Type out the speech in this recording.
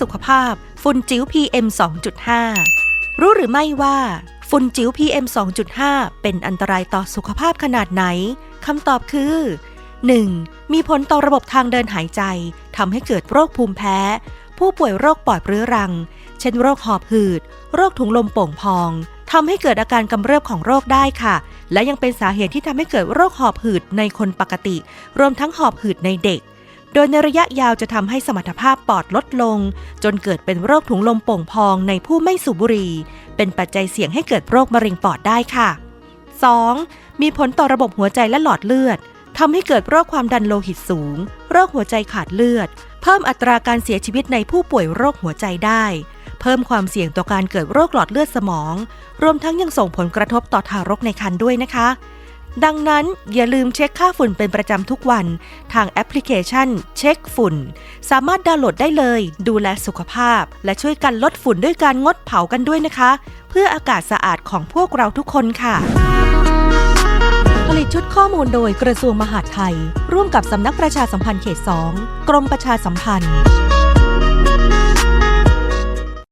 สุขภาพ ฝุ่นจิ๋ว PM 2.5 รู้หรือไม่ว่า ฝุ่นจิ๋ว PM 2.5 เป็นอันตรายต่อสุขภาพขนาดไหนคำตอบคือ 1. มีผลต่อระบบทางเดินหายใจทำให้เกิดโรคภูมิแพ้ ผู้ป่วยโรคปอดเรื้อรัง เช่นโรคหอบหืด โรคถุงลมโป่งพองทำให้เกิดอาการกำเริบของโรคได้ค่ะ และยังเป็นสาเหตุที่ทำให้เกิดโรคหอบหืดในคนปกติ รวมทั้งหอบหืดในเด็ก โดยในระยะยาวจะทำให้สมรรถภาพปอดลดลง จนเกิดเป็นโรคถุงลมโป่งพองในผู้ไม่สูบบุหรี่ เป็นปัจจัยเสี่ยงให้เกิดโรคมะเร็งปอดได้ค่ะ 2. มีผลต่อระบบหัวใจและหลอดเลือดทำให้เกิดโรคความดันโลหิตสูง โรคหัวใจขาดเลือด เพิ่มอัตราการเสียชีวิตในผู้ป่วยโรคหัวใจได้ เพิ่มความเสี่ยงต่อการเกิดโรคหลอดเลือดสมอง รวมทั้งยังส่งผลกระทบต่อทารกในครรภ์ด้วยนะคะ ดังนั้นอย่าลืมเช็คค่าฝุ่นเป็นประจำทุกวันทางแอปพลิเคชันเช็คฝุ่น สามารถดาวน์โหลดได้เลย ดูแลสุขภาพ และช่วยกันลดฝุ่นด้วยการงดเผากันด้วยนะคะ เพื่ออากาศสะอาดของพวกเราทุกคนค่ะผลิตชุดข้อมูลโดยกระทรวงมหาดไทย ร่วมกับสำนักประชาสัมพันธ์เขต 2 กรมประชาสัมพันธ์